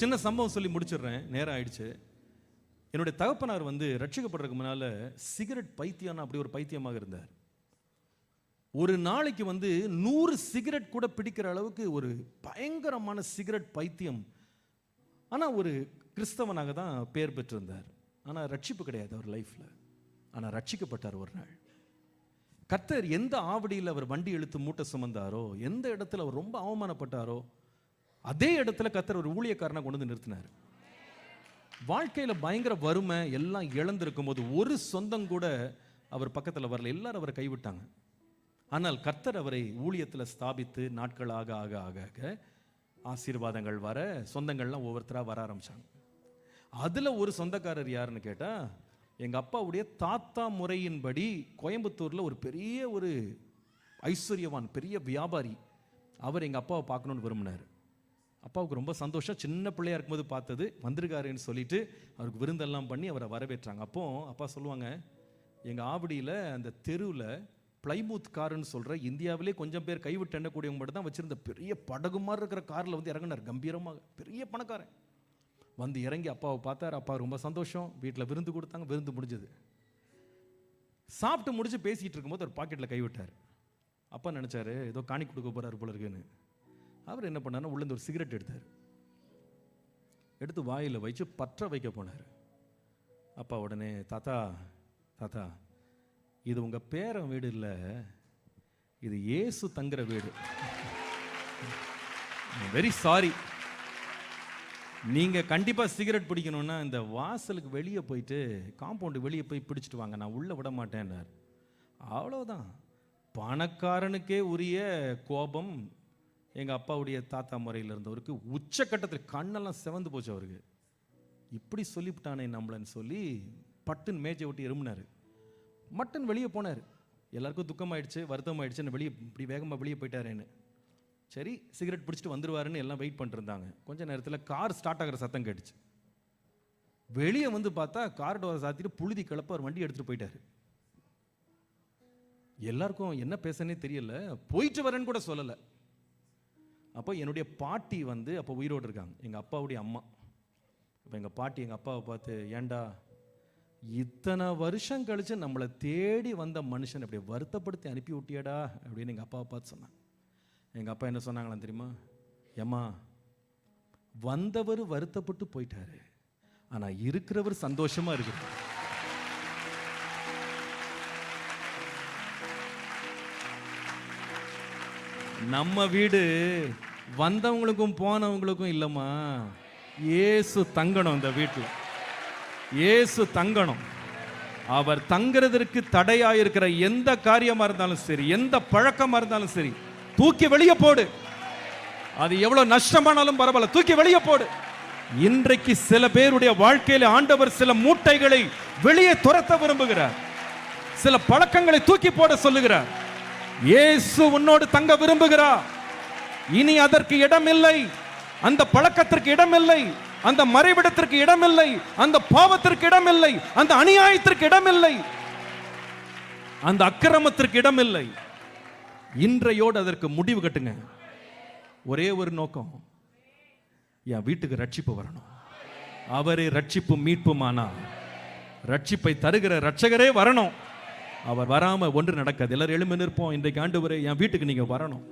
சின்ன சம்பவம் சொல்லி முடிச்சிடுறேன். நேரம் ஆயிடுச்சு. என்னுடைய தகப்பனார் வந்து ரட்சிக்கப்படுறதுக்கு முன்னால் சிகரெட் பைத்தியம்னா அப்படி ஒரு பைத்தியமாக இருந்தார். ஒரு நாளைக்கு வந்து நூறு சிகரெட் கூட பிடிக்கிற அளவுக்கு ஒரு பயங்கரமான சிகரெட் பைத்தியம். ஆனால் ஒரு கிறிஸ்தவனாக தான் பெயர் பெற்றிருந்தார். ஆனால் ரட்சிப்பு கிடையாது அவர் லைஃப்பில் ஆனால் ரட்சிக்கப்பட்டார் ஒரு நாள். கர்த்தர் எந்த ஆவடியில் அவர் வண்டி இழுத்து மூட்டை சுமந்தாரோ எந்த இடத்துல அவர் ரொம்ப அவமானப்பட்டாரோ அதே இடத்துல கத்தர் ஒரு ஊழியக்காரனை கொண்டு வந்து நிறுத்தினார். வாழ்க்கையில் பயங்கர வறுமை எல்லாம் இழந்திருக்கும் போது ஒரு சொந்தம் கூட அவர் பக்கத்தில் வரல. எல்லாரும் அவரை கைவிட்டாங்க. ஆனால் கர்த்தர் அவரை ஊழியத்தில் ஸ்தாபித்து நாட்கள் ஆக ஆக ஆக ஆக ஆசீர்வாதங்கள் வர சொந்தங்கள்லாம் ஒவ்வொருத்தராக வர ஆரம்பித்தாங்க அதில் ஒரு சொந்தக்காரர் யாருன்னு கேட்டால் எங்கள் அப்பாவுடைய தாத்தா முறையின்படி கோயம்புத்தூரில் ஒரு பெரிய ஒரு ஐஸ்வர்யவான் பெரிய வியாபாரி அவர் எங்கள் அப்பாவை பார்க்கணுன்னு விரும்பினார். அப்பாவுக்கு ரொம்ப சந்தோஷம். சின்ன பிள்ளையா இருக்கும்போது பார்த்தது வந்திருக்காருன்னு சொல்லிட்டு அவருக்கு விருந்தெல்லாம் பண்ணி அவரை வரவேற்றாங்க. அப்போ அப்பா சொல்லுவாங்க எங்கள் ஆவடியில் அந்த தெருவில் பிளைமூத் காருன்னு சொல்கிற இந்தியாவிலே கொஞ்சம் பேர் கைவிட்டு எண்ணக்கூடியவங்க மட்டும் தான் வச்சிருந்த பெரிய படகு மாதிரி இருக்கிற காரில் வந்து இறங்கினார் கம்பீரமாக. பெரிய பணக்காரன். வந்து இறங்கி அப்பாவை பார்த்தார். அப்பா ரொம்ப சந்தோஷம். வீட்டில் விருந்து கொடுத்தாங்க. விருந்து முடிஞ்சது. சாப்பிட்டு முடிச்சு பேசிகிட்டு இருக்கும்போது ஒரு பாக்கெட்டில் கைவிட்டார் அப்பா நினச்சாரு ஏதோ காணி கொடுக்க போகிறார் போல இருக்குன்னு. அவர் என்ன பண்ணாருன்னா உள்ளேருந்து ஒரு சிகரெட் எடுத்தார். எடுத்து வாயில் வச்சு பற்ற வைக்க போனார். அப்பா உடனே தாத்தா தாத்தா இது உங்கள் பேரன் வீடு இல்லை. இது ஏசு தங்குற வீடு. வெரி சாரி நீங்கள் கண்டிப்பாக சிகரெட் பிடிக்கணும்னா இந்த வாசலுக்கு வெளியே போயிட்டு காம்பவுண்டு வெளியே போய் பிடிச்சிட்டு வாங்க. நான் உள்ளே விட மாட்டேன்னார் அவ்வளோதான் பணக்காரனுக்கே உரிய கோபம் எங்கள் அப்பாவுடைய தாத்தா முறையில் இருந்தவருக்கு உச்சக்கட்டத்தில் கண்ணெல்லாம் சிவந்து போச்சு அவருக்கு. இப்படி சொல்லிவிட்டானே நம்மளன்னு சொல்லி பட்டுன்னு மேஜை விட்டு எறும்பினாரு. மட்டன் வெளியே போனார். எல்லாருக்கும் துக்கமாயிடுச்சு வருத்தமாயிடுச்சுன்னு வெளியே இப்படி வேகமாக வெளியே போயிட்டாரேன்னு. சரி சிகரெட் பிடிச்சிட்டு வந்துருவாருன்னு எல்லாம் வெயிட் பண்ணிட்டு இருந்தாங்க கொஞ்ச நேரத்தில் கார் ஸ்டார்ட் ஆகிற சத்தம் கேட்டுச்சு. வெளியே வந்து பார்த்தா கார் டோரை சாத்திட்டு புழுதி கிளப்ப அவர் வண்டி எடுத்துகிட்டு போயிட்டார். எல்லாருக்கும் என்ன பேசனே தெரியல. போயிட்டு வரேன்னு கூட சொல்லலை. அப்போ என்னுடைய பாட்டி வந்து அப்போ உயிரோடு இருக்காங்க. எங்கள் அப்பாவுடைய அம்மா. அப்போ எங்கள் பாட்டி எங்கள் அப்பாவை பார்த்து ஏண்டா இத்தனை வருஷம் கழிச்சு நம்மளை தேடி வந்த மனுஷன் அப்படி வருத்தப்படுத்தி அனுப்பி விட்டியாடா? அப்படின்னு எங்கள் அப்பாவை பார்த்து சொன்னாங்க. எங்கள் அப்பா என்ன சொன்னாங்களாம் தெரியுமா? ஏம்மா வந்தவர் வருத்தப்பட்டு போயிட்டாரு. ஆனால் இருக்கிறவர் சந்தோஷமாக இருக்கிறார் நம்ம வீடு வந்தவங்களுக்கும் போனவங்களுக்கும் இல்லைம்மா. ஏசு தங்கணும் இந்த வீட்டில். ஏசு தங்கணும். அவர் தங்குறதற்கு தடையாயிருக்கிற எந்த காரியமாக இருந்தாலும் சரி எந்த பழக்கமாக இருந்தாலும் சரி தூக்கி வெளியே போடு. அது எவ்வளோ நஷ்டமானாலும் பரவாயில்ல தூக்கி வெளியே போடு. இன்றைக்கு சில பேருடைய வாழ்க்கையில் ஆண்டவர் சில மூட்டைகளை வெளியே துரத்த விரும்புகிறார். சில பழக்கங்களை தூக்கி போட சொல்லுகிறார். இயேசு உன்னோடு தங்க விரும்புகிறார். இனி அதற்கு இடமில்லை. அந்த பழக்கத்திற்கு இடமில்லை. அந்த மறைவிடத்திற்கு இடமில்லை. அந்த பாவத்திற்கு இடமில்லை. அந்த அநியாயத்திற்கு இடமில்லை. அந்த அக்கிரமத்திற்கு இடமில்லை. இன்றையோடு அதற்கு முடிவு கட்டுங்க. ஒரே ஒரு நோக்கம். என் வீட்டுக்கு ரட்சிப்பு வரணும். அவரே ரட்சிப்பு மீட்புமானா ரட்சிப்பை தருகிற ரட்சகரே வரணும். அவர் வராம ஒன்று நடக்காது. எல்லாரும் எழும்பி நிற்போம். இன்றைக்கு ஆண்டு என் வீட்டுக்கு நீங்க வரணும்.